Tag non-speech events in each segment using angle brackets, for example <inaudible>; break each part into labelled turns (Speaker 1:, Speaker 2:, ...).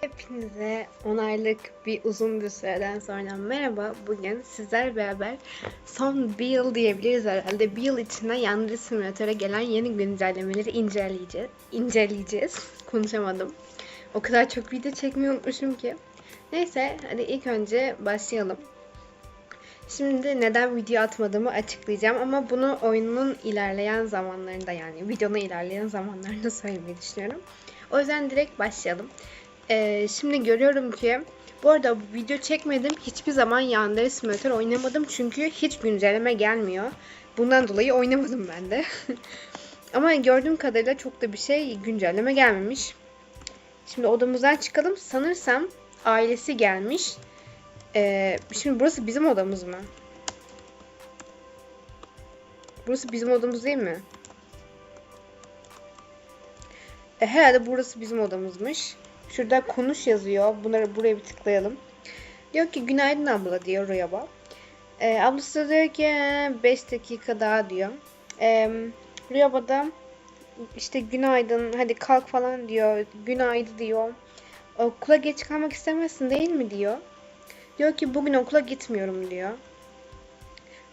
Speaker 1: Hepinize 10 aylık bir uzun bir süreden sonra merhaba. Bugün sizler beraber son bir yıl diyebiliriz herhalde. Bir yıl içinde Yandere Simülatör'e gelen yeni güncellemeleri inceleyeceğiz. İnceleyeceğiz. Konuşamadım. O kadar çok video çekmeyi unutmuşum ki. Neyse hadi ilk önce başlayalım. Şimdi neden video atmadığımı açıklayacağım ama bunu oyunun ilerleyen zamanlarında yani videonun ilerleyen zamanlarında <laughs> söylemeyi düşünüyorum. O yüzden direkt başlayalım. Ee, şimdi görüyorum ki bu arada bu video çekmedim. Hiçbir zaman Yandere Simulator oynamadım çünkü hiç güncelleme gelmiyor. Bundan dolayı oynamadım ben de. <laughs> Ama gördüğüm kadarıyla çok da bir şey güncelleme gelmemiş. Şimdi odamızdan çıkalım. Sanırsam ailesi gelmiş. Ee, şimdi burası bizim odamız mı? Burası bizim odamız değil mi? E, herhalde burası bizim odamızmış. Şurada konuş yazıyor. Bunları buraya bir tıklayalım. Diyor ki günaydın abla diyor Rüyaba. E, ablası da diyor ki 5 dakika daha diyor. E, Rüyaba da işte günaydın hadi kalk falan diyor. Günaydın diyor. Okula geç kalmak istemezsin değil mi diyor. Diyor ki bugün okula gitmiyorum diyor.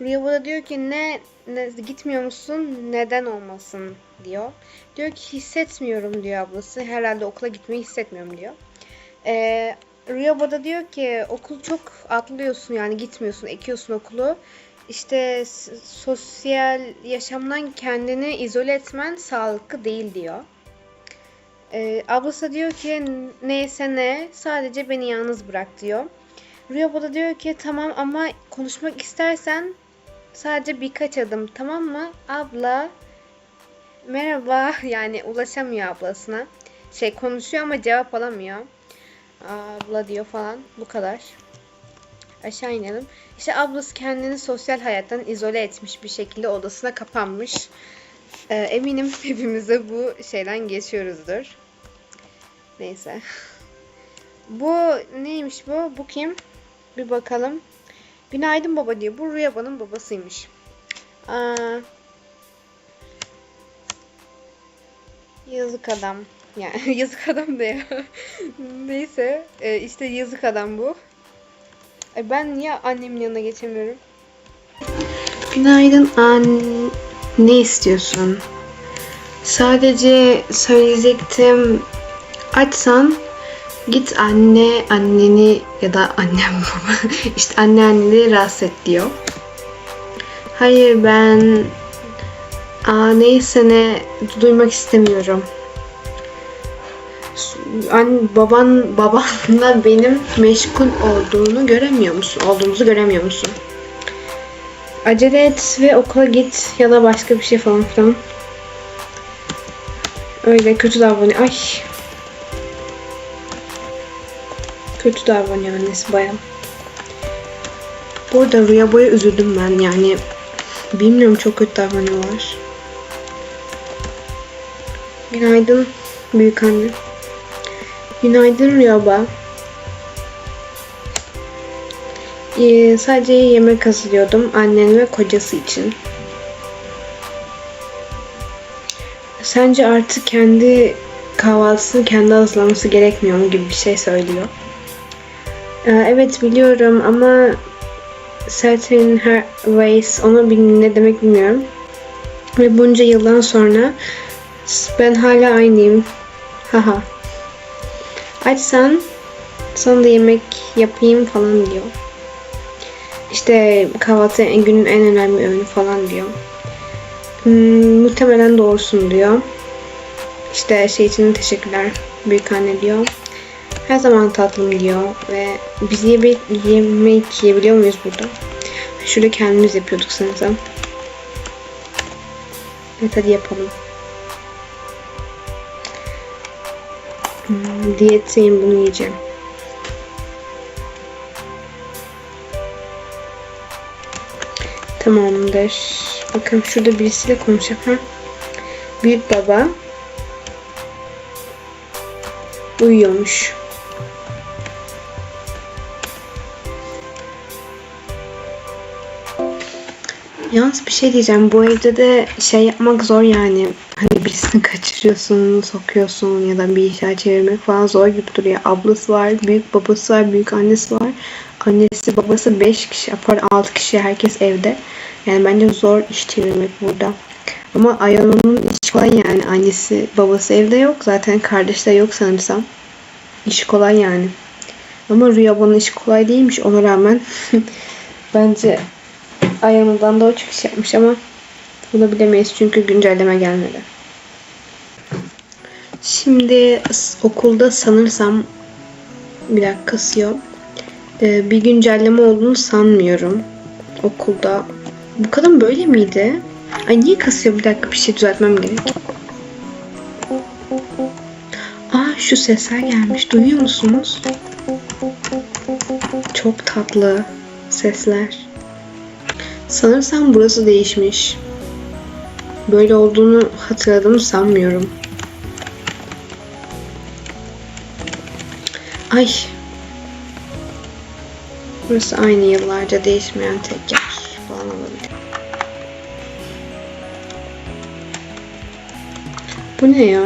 Speaker 1: Rüyaba da diyor ki ne, ne gitmiyor musun neden olmasın diyor. Diyor ki hissetmiyorum diyor ablası. Herhalde okula gitmeyi hissetmiyorum diyor. Ee, Rüyaba da diyor ki okul çok atlıyorsun yani gitmiyorsun ekiyorsun okulu. İşte sosyal yaşamdan kendini izole etmen sağlıklı değil diyor. Ee, ablası diyor ki neyse ne sadece beni yalnız bırak diyor. Rüyaba da diyor ki tamam ama konuşmak istersen sadece birkaç adım tamam mı? Abla merhaba <laughs> yani ulaşamıyor ablasına. Şey konuşuyor ama cevap alamıyor. Abla diyor falan bu kadar. Aşağı inelim. İşte ablası kendini sosyal hayattan izole etmiş bir şekilde odasına kapanmış. Ee, eminim <laughs> hepimiz de bu şeyden geçiyoruzdur. Neyse. <laughs> Bu neymiş bu? Bu kim? Bir bakalım. Günaydın baba diyor. Bu Rüyaba'nın babasıymış. Aa, yazık adam. Yani <laughs> yazık adam da ya. Neyse. e, işte yazık adam bu. Ay ben niye annemin yanına geçemiyorum? Günaydın an. Ne istiyorsun? Sadece söyleyecektim. Açsan Git anne anneni ya da annem <laughs> baba işte anne anneni rahatsız et diyor. Hayır ben Aa, neyse ne duymak istemiyorum. An baban babanla benim meşgul olduğunu göremiyor musun? Olduğumuzu göremiyor musun? Acele et ve okula git ya da başka bir şey falan filan. Öyle kötü davranıyor. Ay kötü davranıyor annesi baya. Bu arada Rüya boya üzüldüm ben yani. Bilmiyorum çok kötü davranıyorlar. Günaydın büyük anne. Günaydın Rüyaba. Ee, sadece yemek hazırlıyordum annen ve kocası için. Sence artık kendi kahvaltısını kendi hazırlaması gerekmiyor mu gibi bir şey söylüyor. Ee, Evet biliyorum ama certain her ways onu ne demek bilmiyorum. Ve bunca yıldan sonra ben hala aynıyım. Haha. Açsan sana da yemek yapayım falan diyor. İşte kahvaltı en- günün en önemli öğünü falan diyor. Hmm, muhtemelen doğrusun diyor. İşte şey için teşekkürler büyük anne diyor. Her zaman tatlım diyor ve biz yeme yemek yiyebiliyor muyuz burada? Şurada kendimiz yapıyorduk sanırım. Evet hadi yapalım. Diyetteyim bunu yiyeceğim. Tamamdır. Bakın şurada birisiyle konuşalım. Büyük baba uyuyormuş. Yalnız bir şey diyeceğim. Bu evde de şey yapmak zor yani. Hani birisini kaçırıyorsun, sokuyorsun ya da bir işler çevirmek falan zor gibi duruyor. Ablası var, büyük babası var, büyük annesi var. Annesi, babası 5 kişi, pardon 6 kişi herkes evde. Yani bence zor iş çevirmek burada. Ama Ayano'nun işi kolay yani. Annesi, babası evde yok. Zaten kardeş de yok sanırsam. İşi kolay yani. Ama Rüyaba'nın işi kolay değilmiş ona rağmen. <laughs> bence Ayano'dan da o çok iş yapmış ama bunu bilemeyiz çünkü güncelleme gelmedi. Şimdi okulda sanırsam bir dakika kasıyor. Ee, bir güncelleme olduğunu sanmıyorum. Okulda. Bu kadın böyle miydi? Ay niye kasıyor? Bir dakika bir şey düzeltmem gerek. Aa şu sesler gelmiş. Duyuyor musunuz? Çok tatlı sesler. Sanırsam burası değişmiş. Böyle olduğunu hatırladığımı sanmıyorum. Ay. Burası aynı yıllarca değişmeyen tek yer falan olabilir. Bu ne ya?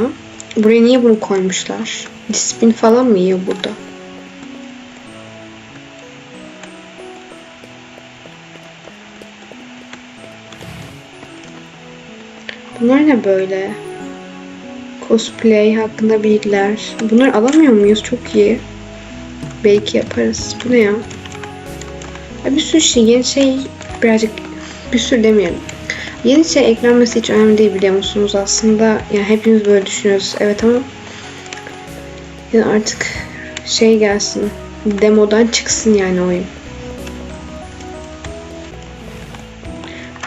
Speaker 1: Buraya niye bunu koymuşlar? Disiplin falan mı yiyor burada? Bunlar ne böyle? Cosplay hakkında bilgiler. Bunları alamıyor muyuz? Çok iyi. Belki yaparız. Bu ne ya? Ya bir sürü şey, yeni şey birazcık bir sürü demeyelim. Yeni şey eklenmesi hiç önemli değil biliyor musunuz aslında. Yani hepimiz böyle düşünüyoruz. Evet ama yani artık şey gelsin. Demodan çıksın yani oyun.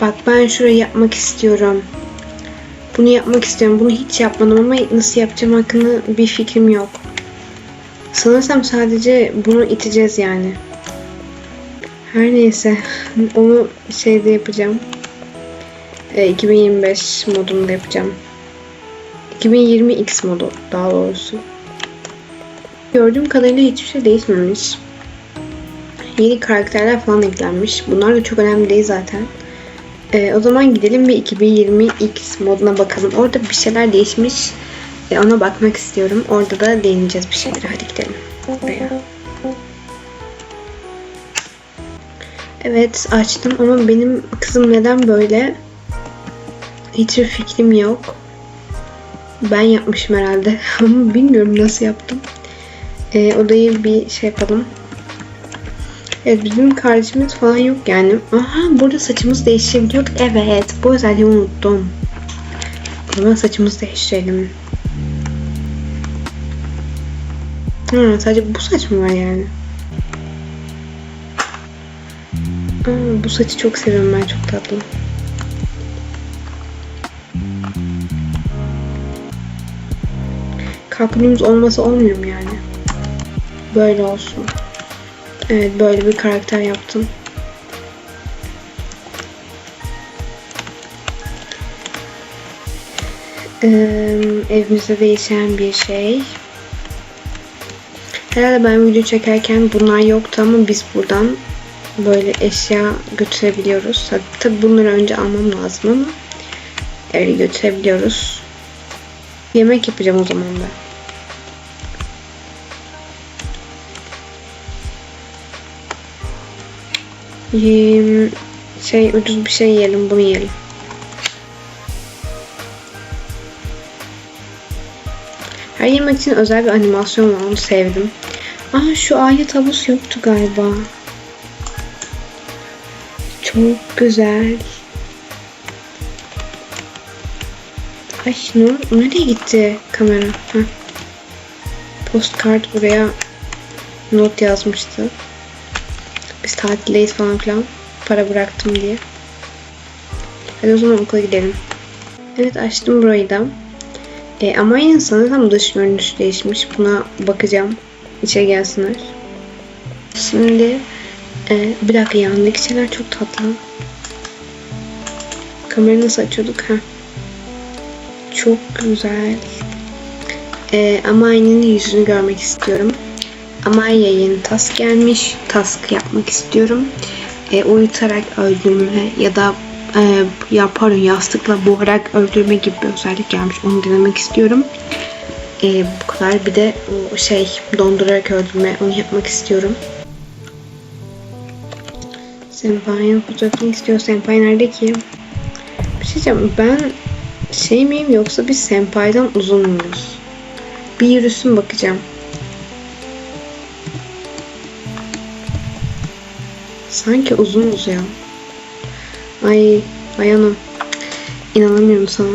Speaker 1: Bak ben şurayı yapmak istiyorum. Bunu yapmak istiyorum. Bunu hiç yapmadım ama nasıl yapacağım hakkında bir fikrim yok. Sanırsam sadece bunu iteceğiz yani. Her neyse. Onu şeyde yapacağım. E, 2025 modunda yapacağım. 2020 X modu daha doğrusu. Gördüğüm kadarıyla hiçbir şey değişmemiş. Yeni karakterler falan eklenmiş. Bunlar da çok önemli değil zaten. Ee, o zaman gidelim bir 2020 X moduna bakalım. Orada bir şeyler değişmiş. Ee, ona bakmak istiyorum. Orada da değineceğiz bir şeylere. Hadi gidelim. Evet açtım ama benim kızım neden böyle? Hiçbir fikrim yok. Ben yapmışım herhalde. <laughs> Ama bilmiyorum nasıl yaptım. Ee, odayı bir şey yapalım. Evet bizim kardeşimiz falan yok yani. Aha burada saçımız değişebiliyor. Evet bu özelliği unuttum. Zaman saçımızı değiştirelim. Ha, sadece bu saç mı var yani? Aa, bu saçı çok seviyorum ben çok tatlı. Kalkınımız olmasa olmuyor mu yani? Böyle olsun. Evet böyle bir karakter yaptım. Ee, evimizde değişen bir şey. Herhalde ben video çekerken bunlar yoktu ama biz buradan böyle eşya götürebiliyoruz. Tabi bunları önce almam lazım ama öyle götürebiliyoruz. Yemek yapacağım o zaman ben. Şey ucuz bir şey yiyelim bunu yiyelim. Her yemek için özel bir animasyon var onu sevdim. Aa şu alet havuz yoktu galiba. Çok güzel. Ay ne, nereye gitti kamera? Heh. Postkart buraya not yazmıştı. Biz tatildeyiz falan filan. Para bıraktım diye. Hadi o zaman okula gidelim. Evet açtım burayı da. E, ama yine sanırsam dış görünüş değişmiş. Buna bakacağım. İçe gelsinler. Şimdi e, bir dakika yanındaki şeyler çok tatlı. Kamerayı nasıl açıyorduk? ha? Çok güzel. E, Amali'nin yüzünü görmek istiyorum. Amaya yeni task gelmiş. Task yapmak istiyorum. E, uyutarak öldürme ya da e, ya pardon yastıkla boğarak öldürme gibi bir özellik gelmiş. Onu denemek istiyorum. E, bu kadar. Bir de o şey dondurarak öldürme onu yapmak istiyorum. Senpai'nin fotoğrafını istiyor. Senpai nerede ki? Bir şey diyeceğim. Ben şey miyim yoksa biz Senpai'den uzun muyuz? Bir yürüsün bakacağım. Sanki uzunuz ya. Ay Ayhan'ım. İnanamıyorum sana.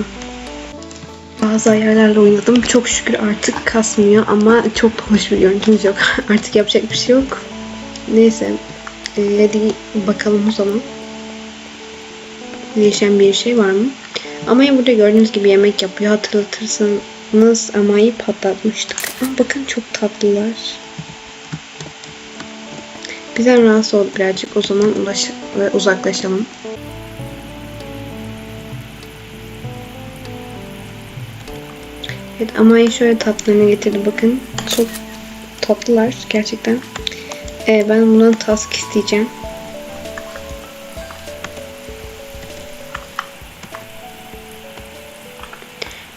Speaker 1: Bazı ayarlarla oynadım. Çok şükür artık kasmıyor ama çok da hoş bir görüntümüz yok. <laughs> artık yapacak bir şey yok. Neyse. Ee, hadi bakalım o zaman. Değişen bir şey var mı? Ama'yı burada gördüğünüz gibi yemek yapıyor. Hatırlatırsanız Ama'yı patlatmıştık. Aa, bakın çok tatlılar. Bizden rahatsız oldu birazcık. O zaman ulaş uzaklaşalım. Evet Ama'yı şöyle tatlarına getirdi. Bakın çok tatlılar gerçekten. Ee, ben bundan task isteyeceğim.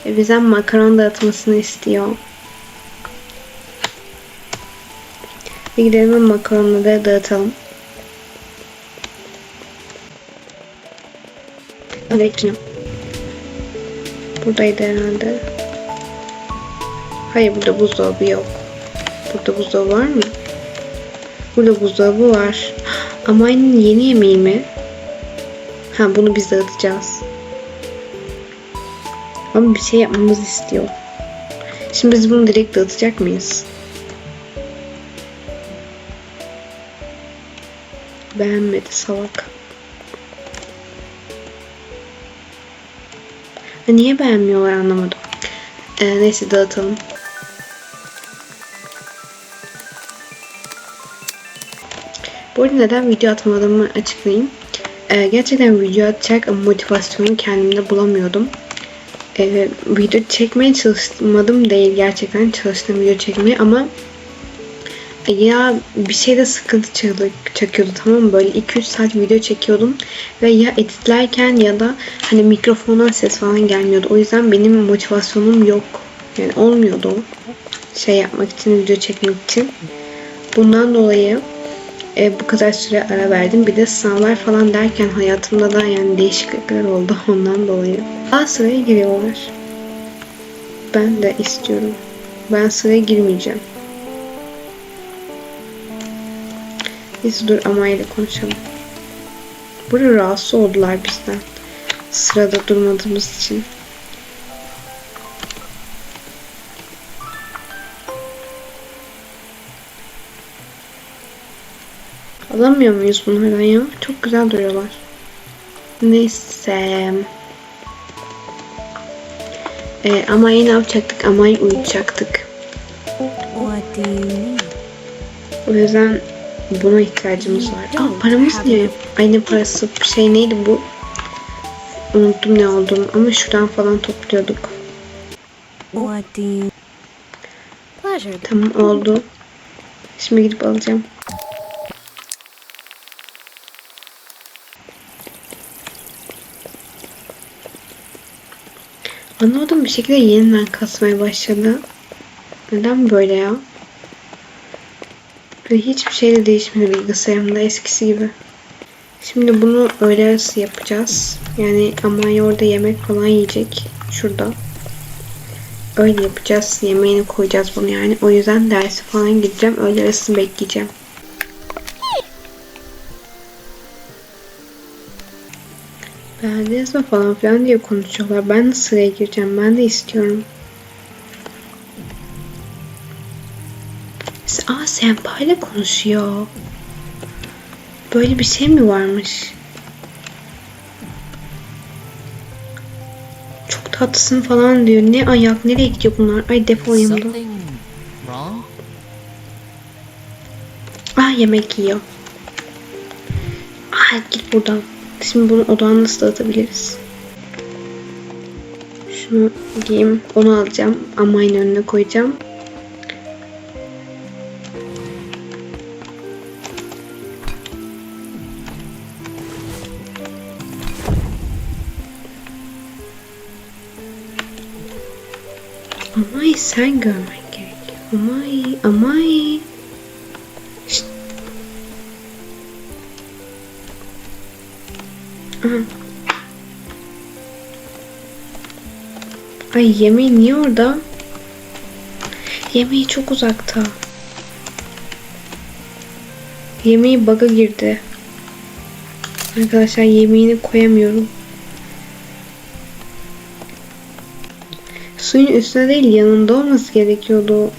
Speaker 1: Ee, bizden makaron dağıtmasını istiyor. Bir gidelim ve makaronları dağıtalım. Evet. Buradaydı herhalde. Hayır burada buzdolabı yok. Burada buzdolabı var mı? Burada buzdolabı var. Ama aynı yeni yemeği mi? Ha bunu biz dağıtacağız. Ama bir şey yapmamız istiyor. Şimdi biz bunu direkt dağıtacak mıyız? Beğenmedi salak. Ha, niye beğenmiyorlar anlamadım. Ee, neyse dağıtalım. Bu arada neden video atmadığımı açıklayayım. Ee, gerçekten video atacak motivasyonu kendimde bulamıyordum. Ee, video çekmeye çalışmadım değil gerçekten çalıştım video çekmeye ama ya bir şeyde sıkıntı çekiyordu tamam mı? Böyle 2-3 saat video çekiyordum ve ya editlerken ya da hani mikrofondan ses falan gelmiyordu. O yüzden benim motivasyonum yok. Yani olmuyordu şey yapmak için, video çekmek için. Bundan dolayı e, bu kadar süre ara verdim. Bir de sınavlar falan derken hayatımda da yani değişiklikler oldu <laughs> ondan dolayı. Aa sıraya giriyorlar. Ben de istiyorum. Ben sıraya girmeyeceğim. Biz dur Ama ile konuşalım. Burada rahatsız oldular bizden. Sırada durmadığımız için. Alamıyor muyuz bunlardan ya? Çok güzel duruyorlar. Neyse. Ee, Amay'ı ne yapacaktık? Amay'ı uyutacaktık. O yüzden buna ihtiyacımız var. Aa, paramız ne? Ay ne parası? Şey neydi bu? Unuttum ne olduğunu ama şuradan falan topluyorduk. Tamam oldu. Şimdi gidip alacağım. Anlamadım bir şekilde yeniden kasmaya başladı. Neden böyle ya? Ve hiçbir şey de değişmedi bilgisayarımda eskisi gibi. Şimdi bunu öğle arası yapacağız. Yani Amaya orada yemek falan yiyecek. Şurada. Öyle yapacağız. Yemeğini koyacağız bunu yani. O yüzden dersi falan gideceğim. Öğle arasını bekleyeceğim. Beğendiniz mi falan filan diye konuşuyorlar. Ben de sıraya gireceğim. Ben de istiyorum. Aa Senpai ile konuşuyor. Böyle bir şey mi varmış? Çok tatlısın falan diyor. Ne ayak nereye gidiyor bunlar? Ay defolayım da.
Speaker 2: Something wrong?
Speaker 1: Ah yemek yiyor. Ah git buradan. Şimdi bunu odağına nasıl dağıtabiliriz? Şunu giyeyim. Onu alacağım. Ama aynı önüne koyacağım. Amay sen görmen gerek. Amay, amay. Şşt. Ay yemeği niye orada? Yemeği çok uzakta. Yemeği bug'a girdi. Arkadaşlar yemeğini koyamıyorum. Suyun üstüne değil yanında olması gerekiyordu.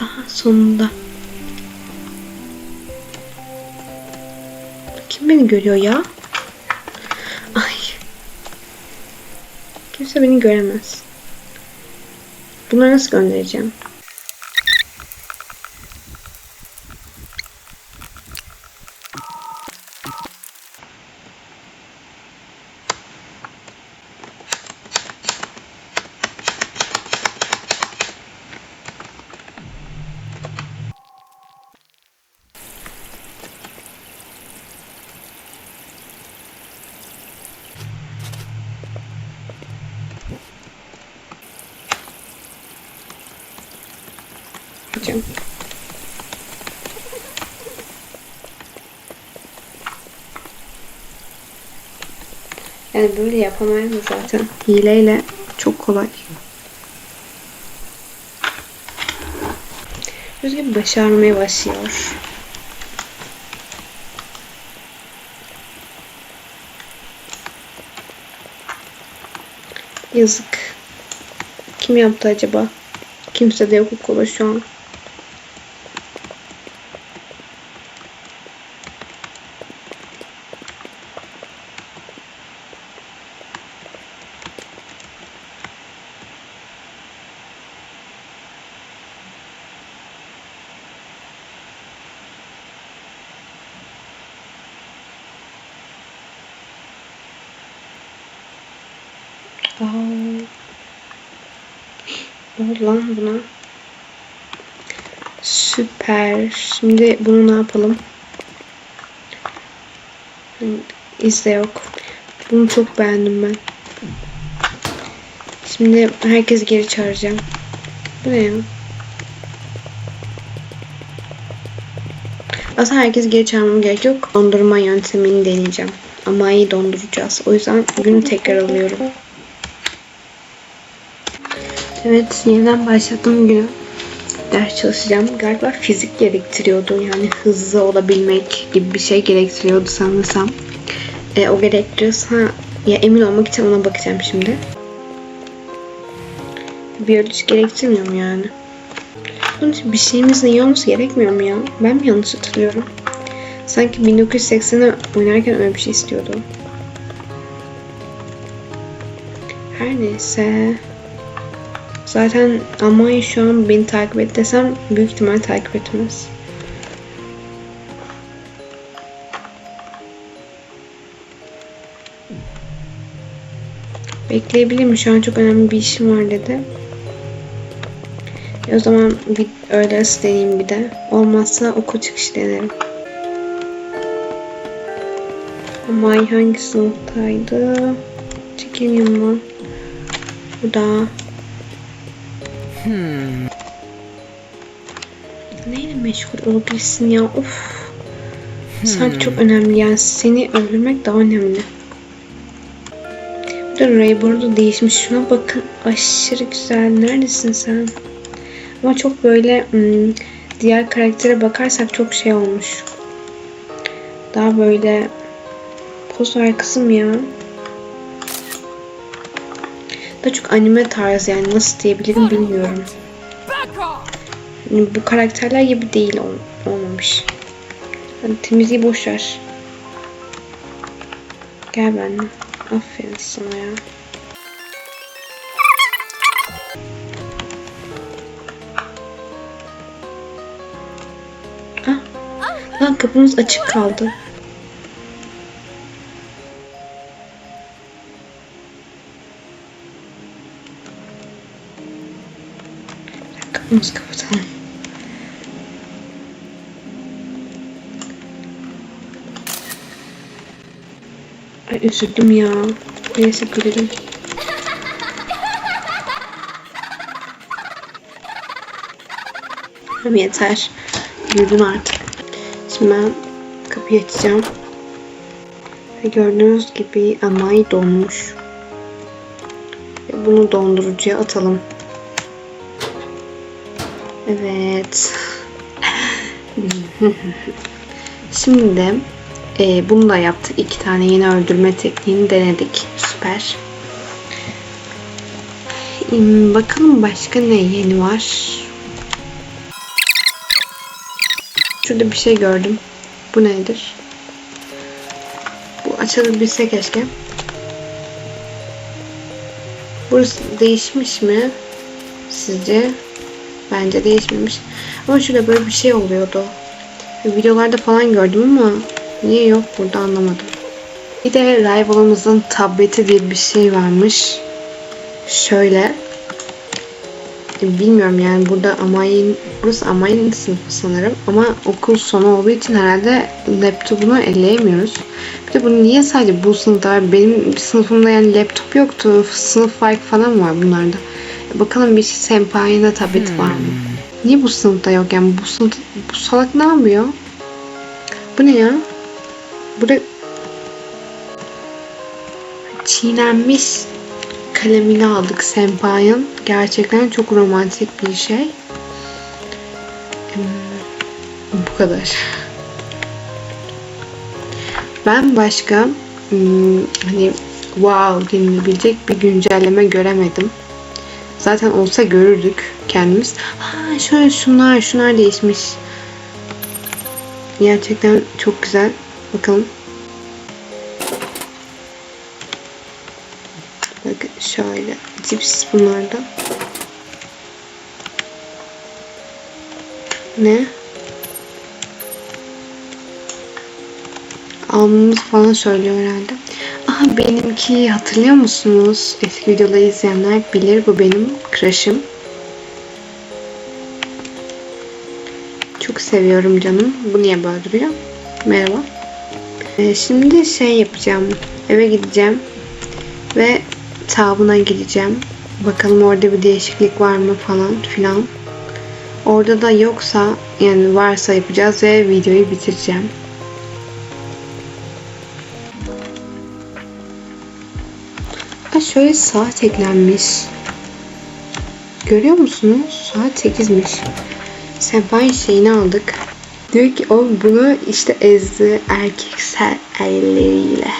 Speaker 1: Aha sonunda. Kim beni görüyor ya? Ay. Kimse beni göremez. Bunları nasıl göndereceğim? Yapacağım. Yani böyle yapamayız zaten. Hileyle çok kolay. Rüzgar başarmaya başlıyor. Yazık. Kim yaptı acaba? Kimse de yok okulda şu an. Aa. Ne oldu lan buna? Süper. Şimdi bunu ne yapalım? İzle yok. Bunu çok beğendim ben. Şimdi herkes geri çağıracağım. Bu ne ya? Aslında herkes geri çağırmam gerek yok. Dondurma yöntemini deneyeceğim. Ama iyi donduracağız. O yüzden günü tekrar alıyorum. Evet, yeniden başladım günü. Ders çalışacağım. Galiba fizik gerektiriyordu. Yani hızlı olabilmek gibi bir şey gerektiriyordu sanırsam. E, o gerektiriyorsa ya emin olmak için ona bakacağım şimdi. Biyoloji gerektirmiyor mu yani? Bunun için bir şeyimizin iyi olması gerekmiyor mu ya? Ben mi yanlış hatırlıyorum? Sanki 1980'e oynarken öyle bir şey istiyordu. Her neyse. Zaten Amay şu an beni takip et desem büyük ihtimal takip etmez. Bekleyebilir mi? Şu an çok önemli bir işim var dedi. E o zaman bir öğle arası deneyeyim bir de. Olmazsa okul çıkışı denerim. Amay hangi sınıftaydı? Çekilmiyor mu? Bu da. Neyle meşgul olabilirsin ya? Of. Sanki çok önemli yani seni öldürmek daha önemli. Bir de Ray burada değişmiş. Şuna bakın. Aşırı güzel. Neredesin sen? Ama çok böyle hmm, diğer karaktere bakarsak çok şey olmuş. Daha böyle poz ver kızım ya. Daha çok anime tarzı yani nasıl diyebilirim bilmiyorum. Yani bu karakterler gibi değil ol- olmamış. Hadi temizliği boş ver. Gel benimle. Aferin sana ya. Ah. Lan kapımız açık kaldı. Kapımızı kapatalım. Ay üzüldüm ya. Neyse gülelim. Tamam yeter. Büyüdün artık. Şimdi ben kapıyı açacağım. Gördüğünüz gibi amay donmuş. Bunu dondurucuya atalım. Evet. Şimdi e, bunu da yaptık. İki tane yeni öldürme tekniğini denedik. Süper. Hmm, Bakalım başka ne yeni var. Şurada bir şey gördüm. Bu nedir? Bu açılabilse keşke. Burası değişmiş mi? Sizce? Bence değişmemiş. Ama şurada böyle bir şey oluyordu. Videolarda falan gördüm ama niye yok burada anlamadım. Bir de Rival'ımızın tableti diye bir şey varmış. Şöyle. Bilmiyorum yani burada Amay'ın burası Amay'ın sınıfı sanırım ama okul sonu olduğu için herhalde laptopunu elleyemiyoruz. De bunu niye sadece bu sınıfta? Benim sınıfımda yani laptop yoktu. Sınıf farkı falan var bunlarda. Bakalım bir senpai'nin tableti var mı? Niye bu sınıfta yok yani bu sınıf bu salak ne yapıyor? Bu ne ya? Burada çiğnenmiş kalemini aldık Senpai'nin. Gerçekten çok romantik bir şey. Hmm, Bu kadar. Ben başka hmm, hani wow denilebilecek bir güncelleme göremedim. Zaten olsa görürdük kendimiz. Ha şöyle şunlar şunlar değişmiş. Gerçekten çok güzel. Bakalım. Bakın şöyle. Cips bunlar da. Ne? Almamız falan söylüyor herhalde. Aha benimki hatırlıyor musunuz? Eski videoları izleyenler bilir bu benim crush'ım. Çok seviyorum canım. Bu niye böyle duruyor? Merhaba. Ee, şimdi şey yapacağım. Eve gideceğim. Ve tabuna gideceğim. Bakalım orada bir değişiklik var mı falan filan. Orada da yoksa yani varsa yapacağız ve videoyu bitireceğim. Şöyle saat eklenmiş. Görüyor musunuz? Saat 8'miş. Senpai şeyini aldık. Diyor ki o bunu işte ezdi erkeksel elleriyle.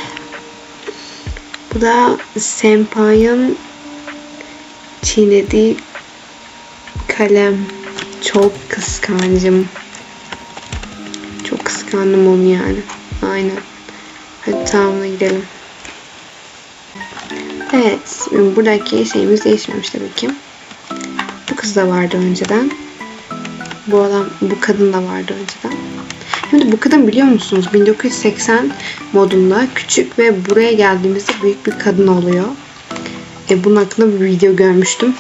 Speaker 1: Bu da Senpai'ın çiğnediği kalem. Çok kıskancım. Çok kıskandım onu yani. Aynen. Hadi tamamına gidelim. Evet. Buradaki şeyimiz değişmemiş tabii ki. Bu kız da vardı önceden. Bu adam, bu kadın da vardı önceden. Şimdi bu kadın biliyor musunuz 1980 modunda küçük ve buraya geldiğimizde büyük bir kadın oluyor. E, bunun hakkında bir video görmüştüm.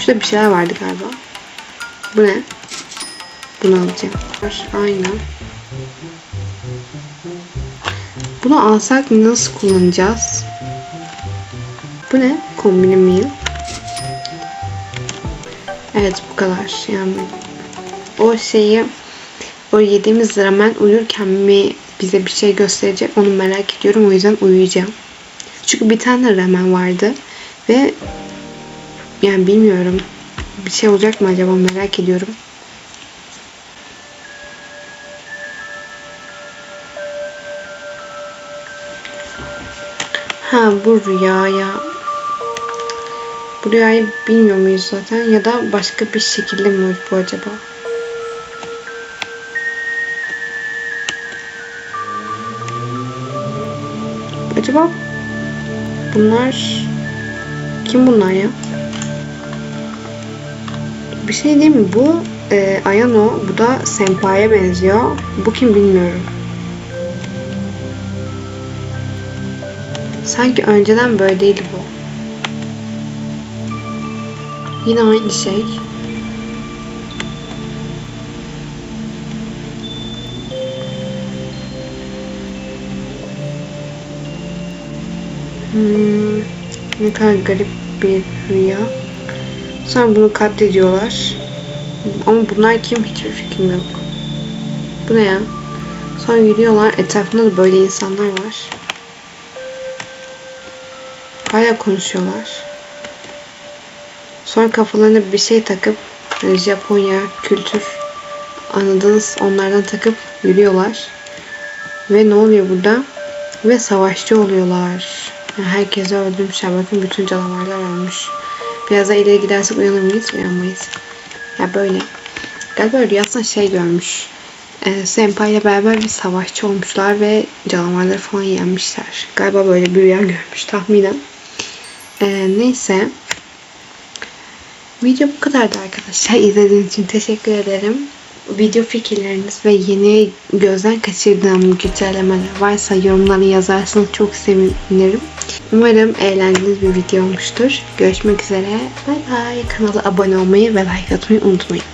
Speaker 1: Şurada bir şeyler vardı galiba. Bu ne? Bunu alacağım. Aynen. Bunu alsak nasıl kullanacağız? Bu ne? Kombini meal. Evet bu kadar. Yani o şeyi o yediğimiz ramen uyurken mi bize bir şey gösterecek onu merak ediyorum. O yüzden uyuyacağım. Çünkü bir tane ramen vardı ve yani bilmiyorum bir şey olacak mı acaba merak ediyorum. Bu rüya ya. Bu rüyayı bilmiyor muyuz zaten ya da başka bir şekilde mi bu acaba? Acaba bunlar kim bunlar ya? Bir şey değil mi? Bu e, Ayano, bu da Senpai'ye benziyor. Bu kim bilmiyorum. Sanki önceden böyle değildi bu. Yine aynı şey. Hmm, ne kadar garip bir rüya. Sonra bunu katlediyorlar. Ama bunlar kim hiçbir fikrim yok. Bu ne ya? Sonra yürüyorlar. Etrafında da böyle insanlar var. Hala konuşuyorlar. Sonra kafalarına bir şey takıp hani Japonya kültür anladınız onlardan takıp yürüyorlar. Ve ne oluyor burada? Ve savaşçı oluyorlar. Yani herkesi öldürmüşler. Bakın bütün canavarlar ölmüş. Biraz daha ileri gidersek uyanır mıyız? Uyanmayız. Ya böyle. Galiba rüyasında şey görmüş. E, Senpai ile beraber bir savaşçı olmuşlar ve canavarları falan yenmişler. Galiba böyle bir rüya görmüş tahminen. E, neyse. Video bu kadardı arkadaşlar. <laughs> İzlediğiniz için teşekkür ederim. Video fikirleriniz ve yeni gözden kaçırdığım güncellemeler varsa yorumlara yazarsanız çok sevinirim. Umarım eğlendiğiniz bir video olmuştur. Görüşmek üzere. Bay bay. Kanala abone olmayı ve like atmayı unutmayın.